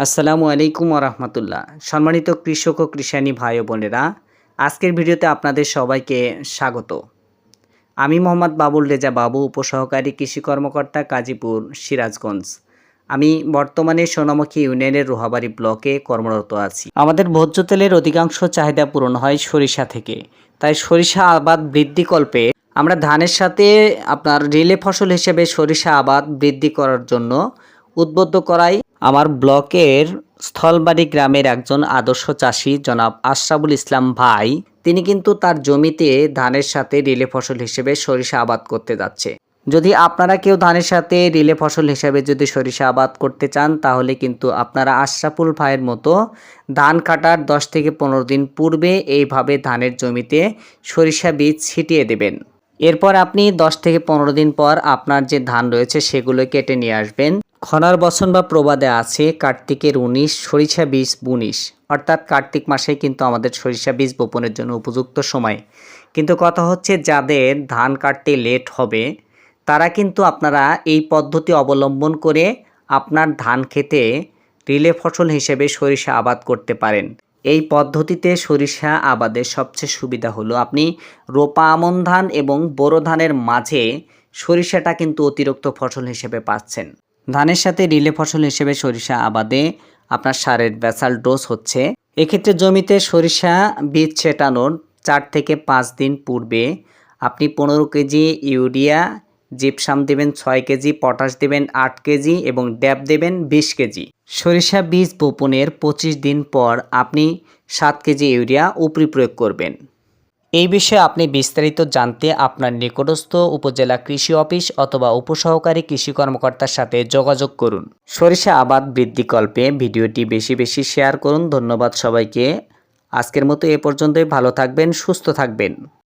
আসসালামু আলাইকুম রহমতুল্লাহ সম্মানিত কৃষক ও কৃষানী ভাই ও বোনেরা, আজকের ভিডিওতে আপনাদের সবাইকে স্বাগত। আমি মোহাম্মদ বাবুল রেজা বাবু, উপসহকারী কৃষি কর্মকর্তা, কাজীপুর সিরাজগঞ্জ। আমি বর্তমানে সোনামুখী ইউনিয়নের রোহাবাড়ি ব্লকে কর্মরত আছি। আমাদের ভোজ্য তেলের অধিকাংশ চাহিদা পূরণ হয় সরিষা থেকে। তাই সরিষা আবাদ বৃদ্ধিকল্পে আমরা ধানের সাথে আপনার রিলে ফসল হিসেবে সরিষা আবাদ বৃদ্ধি করার জন্য উদ্বুদ্ধ করাই আমার ব্লকের স্থলবাড়ি গ্রামের একজন আদর্শ চাষি জনাব আশরাফুল ইসলাম ভাই, তিনি কিন্তু তার জমিতে ধানের সাথে রিলে ফসল হিসেবে সরিষা আবাদ করতে যাচ্ছে। যদি আপনারা কেউ ধানের সাথে রিলে ফসল হিসেবে যদি সরিষা আবাদ করতে চান, তাহলে কিন্তু আপনারা আশরাফুল ভাইয়ের মতো ধান কাটার দশ থেকে পনেরো দিন পূর্বে এইভাবে ধানের জমিতে সরিষা বীজ ছিটিয়ে দেবেন। এরপর আপনি দশ থেকে পনেরো দিন পর আপনার যে ধান রয়েছে, সেগুলো কেটে নিয়ে আসবেন। খনার বছন বা প্রবাদে আছে কার্তিকের উনিশ, সরিষা বীজ বুনিশ অর্থাৎ কার্তিক মাসে কিন্তু আমাদের সরিষা বীজ বপনের জন্য উপযুক্ত সময়। কিন্তু কথা হচ্ছে যাদের ধান কাটতে লেট হবে, তারা কিন্তু আপনারা এই পদ্ধতি অবলম্বন করে আপনার ধান খেতে রিলে ফসল হিসেবে সরিষা আবাদ করতে পারেন। এই পদ্ধতিতে সরিষা আবাদের সবচেয়ে সুবিধা হলো আপনি রোপা আমন ধান এবং বোরো ধানের মাঝে সরিষাটা কিন্তু অতিরিক্ত ফসল হিসেবে পাচ্ছেন। ধানের সাথে রিলে ফসল হিসেবে সরিষা আবাদে আপনার সারের ব্যাসাল ডোজ হচ্ছে। এক্ষেত্রে জমিতে সরিষা বীজ ছেটানোর চার থেকে পাঁচ দিন পূর্বে আপনি পনেরো কেজি ইউরিয়া জিপসাম দেবেন ছয় কেজি পটাশ দেবেন আট কেজি এবং ড্যাব দেবেন বিশ কেজি। সরিষা বীজ বপনের পঁচিশ দিন পর আপনি সাত কেজি ইউরিয়া উপরি প্রয়োগ করবেন। এই বিষয়ে আপনি বিস্তারিত জানতে আপনার নিকটস্থ উপজেলা কৃষি অফিস অথবা উপসহকারী কৃষি কর্মকর্তার সাথে যোগাযোগ করুন। সরিষা আবাদ বৃদ্ধিকল্পে ভিডিওটি বেশি বেশি শেয়ার করুন। ধন্যবাদ সবাইকে। আজকের মতো এ পর্যন্তই। ভালো থাকবেন, সুস্থ থাকবেন।